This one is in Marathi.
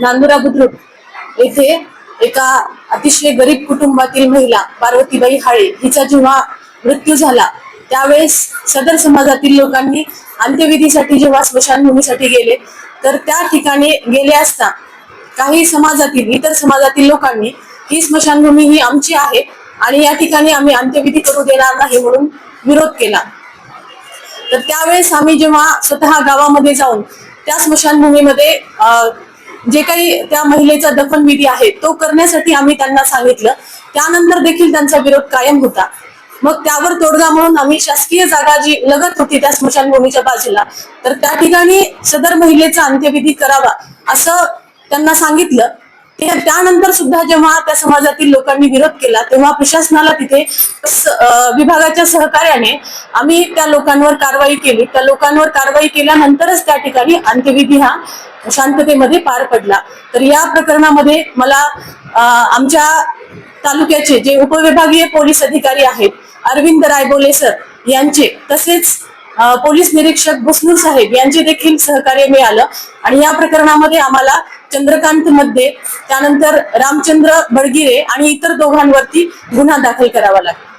नांदुरा बुद्रुक येथे एका अतिशय गरीब कुटुंबातील महिला पार्वतीबाई हाळे हिचा जेव्हा मृत्यू झाला त्यावेळेस सदर समाजातील लोकांनी अंत्यविधीसाठी जेव्हा स्मशानभूमीसाठी गेले तर त्या ठिकाणी गेले असता काही समाजातील इतर समाजातील लोकांनी ही स्मशानभूमी ही आमची आहे आणि या ठिकाणी आम्ही अंत्यविधी करू देणार नाही म्हणून विरोध केला. तर त्यावेळेस आम्ही जेव्हा स्वतः गावामध्ये जाऊन त्या स्मशानभूमीमध्ये अं, जे काही त्या महिलेचा दफनविधी आहे तो करण्यासाठी आम्ही त्यांना सांगितलं. त्यानंतर देखील त्यांचा विरोध कायम होता. मग त्यावर तोडगा म्हणून आम्ही शासकीय जागा जी लगत होती त्या स्मशानभूमीच्या बाजूला तर त्या ठिकाणी सदर महिलेचा अंत्यविधी करावा असं त्यांना सांगितलं. त्यानंतर सुद्धा जेव्हा त्या समाजातील लोकांनी विरोध केला तेव्हा प्रशासनाला तिथे विभागाच्या सहकार्याने आम्ही त्या लोकांवर कारवाई केली. त्या लोकांवर कारवाई केल्यानंतरच त्या ठिकाणी अंत्यविधी हा शांततेमध्ये पार पडला. तर या प्रकरणामध्ये मला आमच्या तालुक्याचे जे उपविभागीय पोलीस अधिकारी आहेत अरविंद रायबोले सर यांचे तसेच पोलीस निरीक्षक बुसनूर साहेब यांचे देखील सहकार्य मिळालं. आणि या प्रकरणामध्ये आम्हाला चंद्रकांत मध्ये त्यानंतर रामचंद्र बडगिरे आणि इतर दोघांवरती गुन्हा दाखल करावा लागला.